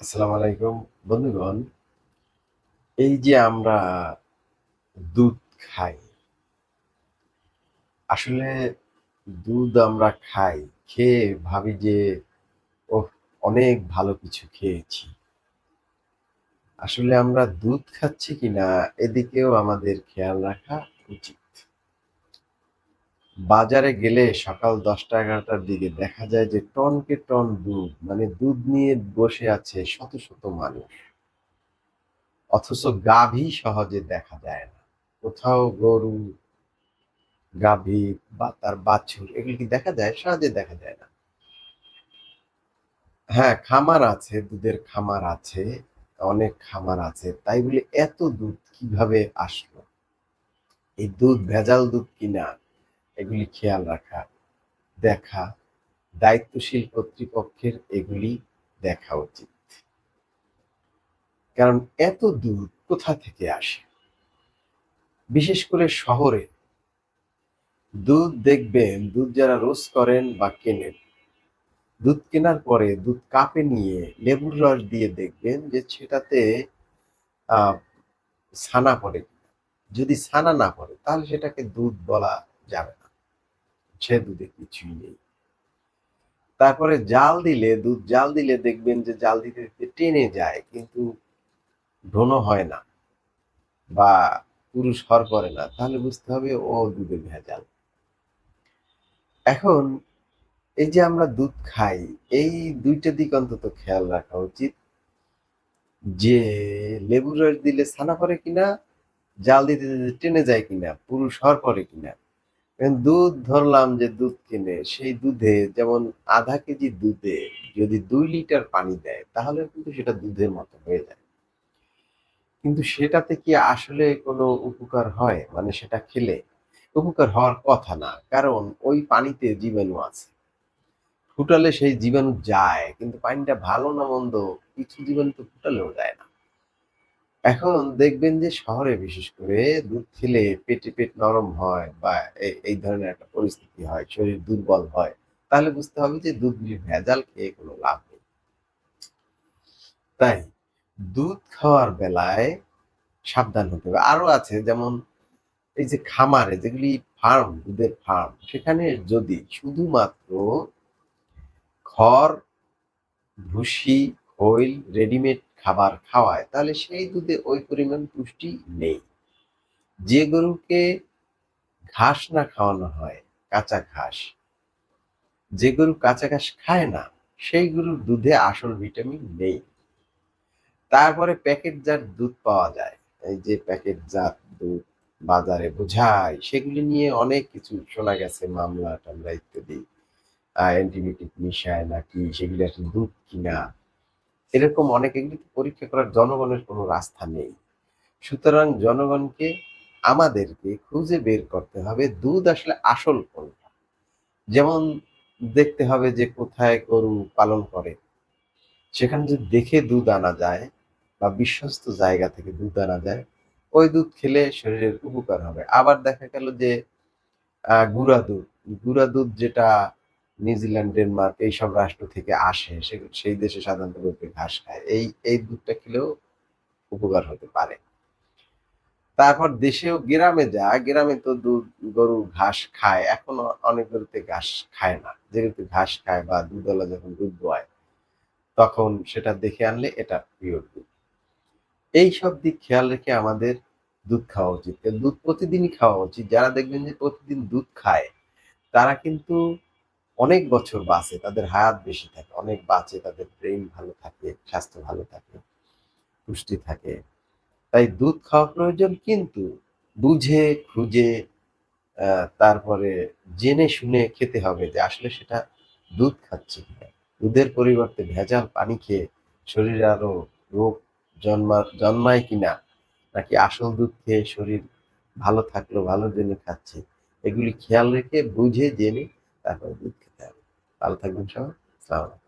আসসালামু আলাইকুম, বন্ধুগণ। এই যে আমরা দুধ খাই, আসলে দুধ আমরা খাই, খেয়ে ভাবি যে, ওহ, অনেক ভালো কিছু খেয়েছি। আসলে আমরা দুধ খাচ্ছি কিনা, এদিকেও আমাদের খেয়াল রাখা উচিত। বাজারে গেলে সকাল দশটা এগারোটার দিকে দেখা যায় যে টনকে টন দুধ মানে দুধ নিয়ে বসে আছে শত শত মানুষ। অথচ গাভী সহজে দেখা যায় না। কোথাও গরু, গাভী বা তার বাছুর এগুলি কি দেখা যায়? সহজে দেখা যায় না। হ্যাঁ খামার আছে, দুধের খামার আছে, অনেক খামার আছে। তাই বলে এত দুধ কীভাবে আসলো? এই দুধ, ভেজাল দুধ কিনা? এগুলি খেয়াল রাখা, দেখা। দায়িত্বশীল কর্তৃপক্ষের এগুলি দেখা উচিত। কারণ এত দুধ কোথা থেকে আসে? বিশেষ করে শহরে। দুধ দেখবেন, দুধ যারা রোজ করেন বা কেনেন, দুধ কেনার পরে দুধ কাপে নিয়ে লেবুর রস দিয়ে দেখবেন যে সেটাতে ছানা পড়ে। যদি ছানা না পড়ে, তাহলে সেটাকে দুধ বলা যাবে সে দুধে কিছুই নেই। তারপরে জাল দিলে, দুধ জাল দিলে দেখবেন যে জাল দিতে দিতে টেনে যায়, কিন্তু ঘন হয় না বা পুরুষ হর করে না। তাহলে বুঝতে হবে ও দুধে ভেজাল। এখন এই যে আমরা দুধ খাই, এই দুইটা দিক অন্তত খেয়াল রাখা উচিত যে লেবুর রস দিলে ছানা করে কিনা, জাল দিতে দিতে টেনে যায় কিনা, পুরুষ হর করে কিনা। দুধ ধরলাম যে দুধ কিনে, সেই দুধে যেমন আধা কেজি দুধে যদি দুই লিটার পানি দেয়, তাহলে কিন্তু সেটা দুধের মতো হয়ে যায়। কিন্তু সেটাতে কি আসলে কোনো উপকার হয়? মানে সেটা খেলে উপকার হওয়ার কথা না, কারণ ওই পানিতে জীবাণু আছে। ফুটালে সেই জীবাণু যায়, কিন্তু পানিটা ভালো না মন্দ, কিছু জীবাণু তো ফুটালেও যায় না। এখন দেখবেন যে শহরে বিশেষ করে দুধ খেলে পেটে পেট নরম হয় বা এই ধরনের একটা পরিস্থিতি হয়, শরীর দুর্বল হয়, তাহলে বুঝতে হবে যে দুধগুলি ভেজাল খেয়ে কোনো লাভ নেই। তাই দুধ খাওয়ার বেলায় সাবধান হতে হবে। আরও আছে যেমন এই যে খামারে যেগুলি ফার্ম, দুধের ফার্ম, সেখানে যদি শুধুমাত্র খড়, ভুসি, খৈল, রেডিমেড খাবার খাওয়ায়, তাহলে সেই দুধে ওই পরিমাণ পুষ্টি নেই। যে গরুকে ঘাস না খাওয়ানো হয়, কাঁচা ঘাস, যে গরু কাঁচা ঘাস খায় না, সেই গরুর দুধে আসল ভিটামিন নেই। তারপরে প্যাকেটজাত দুধ পাওয়া যায়। এই যে প্যাকেটজাত দুধ বাজারে বোঝায়, সেগুলি নিয়ে অনেক কিছু শোনা গেছে মামলা টামলা ইত্যাদি অ্যান্টিবায়োটিক মিশায় নাকি সেগুলি আসলে দুধ কিনা? এরকম অনেক এগুলি পরীক্ষা করার জনগণের কোনো রাস্তা নেই। সুতরাং জনগণকে আমাদেরকে খুঁজে বের করতে হবে দুধ আসলে আসল কোনটা? যেমন দেখতে হবে যে কোথায় গরু পালন করে। সেখানে যদি দেখে দুধ আনা যায় বা বিশ্বস্ত জায়গা থেকে দুধ আনা যায়, ওই দুধ খেলে শরীরের উপকার হবে। আবার দেখা গেল যে গুঁড়া দুধ। গুঁড়া দুধ যেটা নিউজিল্যান্ড, ডেনমার্ক এইসব রাষ্ট্র থেকে আসে সেই দেশে সাধারণত লোকে ঘাস খায়। এই এই দুধটা খেলেও উপকার হতে পারে। তারপর দেশেও গ্রামে যা গ্রামে তো দুধ, গরু ঘাস খায়, এখনও অনেক গরুতে ঘাস খায় না। যেহেতু ঘাস খায় বা দুধওয়ালা যখন দুধ দোয়ায় তখন সেটা দেখে আনলে এটা পিওর দুধ। এই সব দিক খেয়াল রেখে আমাদের দুধ খাওয়া উচিত। দুধ প্রতিদিনই খাওয়া উচিত। যারা দেখবেন যে প্রতিদিন দুধ খায়, তারা কিন্তু অনেক বছর বাঁচে, তাদের হায়াত বেশি থাকে, অনেক বাঁচে, তাদের ব্রেন ভালো থাকে, স্বাস্থ্য ভালো থাকে, পুষ্টি থাকে। তাই দুধ খাওয়া প্রয়োজন কিন্তু বুঝে, খুঁজে তারপরে জেনে শুনে খেতে হবে যে আসলে সেটা দুধ খাচ্ছে দুধের পরিবর্তে ভেজাল পানি খেয়ে শরীরে আরও রোগ জন্মা, জন্মায় কিনা, নাকি আসল দুধ খেয়ে শরীর ভালো থাকল ভালোর জন্য খাচ্ছে, এগুলি খেয়াল রেখে বুঝে, জেনে তারপরে দুধ খেতে হবে ভালো থাকবেন সবাই। সালাম